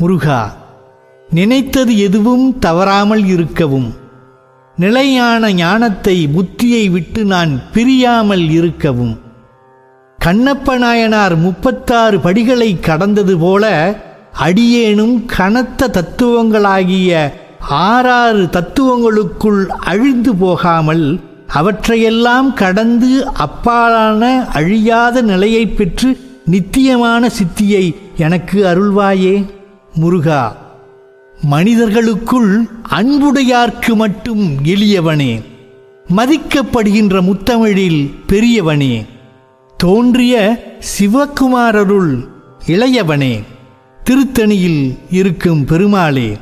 முருகா நினைத்தது எதுவும் தவறாமல் இருக்கவும். நிலையான ஞானத்தை புத்தியை விட்டு நான் பிரியாமல் இருக்கவும். கண்ணப்ப நாயனார் முப்பத்தாறு படிகளை கடந்தது போல அடியேனும் கனத்த தத்துவங்களாகிய ஆறாறு தத்துவங்களுக்குள் அழிந்து போகாமல் அவற்றையெல்லாம் கடந்து அப்பாலான அழியாத நிலையை பெற்று நித்தியமான சித்தியை எனக்கு அருள்வாயே. முருகா மனிதர்களுக்குள் அன்புடையார்க்கு மட்டும் எளியவனே மதிக்கப்படுகின்ற முத்தமிழில் பெரியவனே தோன்றிய சிவகுமாரருள் இளையவனே திருத்தணியில் இருக்கும் பெருமாளே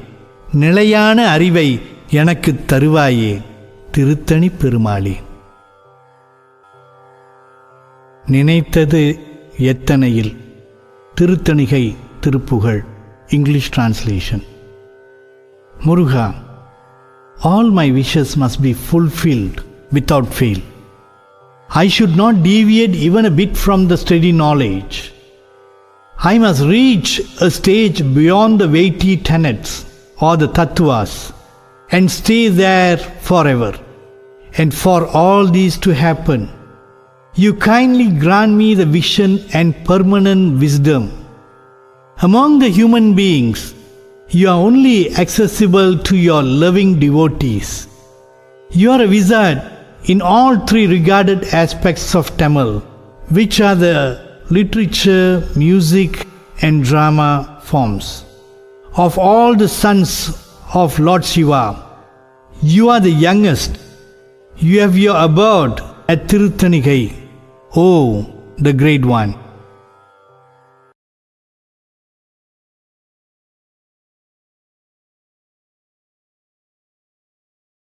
நிலையான அறிவை எனக்குத் தருவாயே திருத்தணி பெருமாளே. நினைத்தது எத்தனையில்? Thiruthanigai Thiruppugazh. English translation. Muruga, all my wishes must be fulfilled without fail. I should not deviate even a bit from the steady knowledge. I must reach a stage beyond the weighty tenets or the tattvas and stay there forever. And for all these to happen, you kindly grant me the vision and permanent wisdom among the human beings, you are only accessible to your loving devotees. You are a wizard in all three regarded aspects of Tamil, which are the literature, music, and drama forms. Of all the sons of Lord Shiva, you are the youngest. You have your abode at Tirutanigai, Oh, the Great One.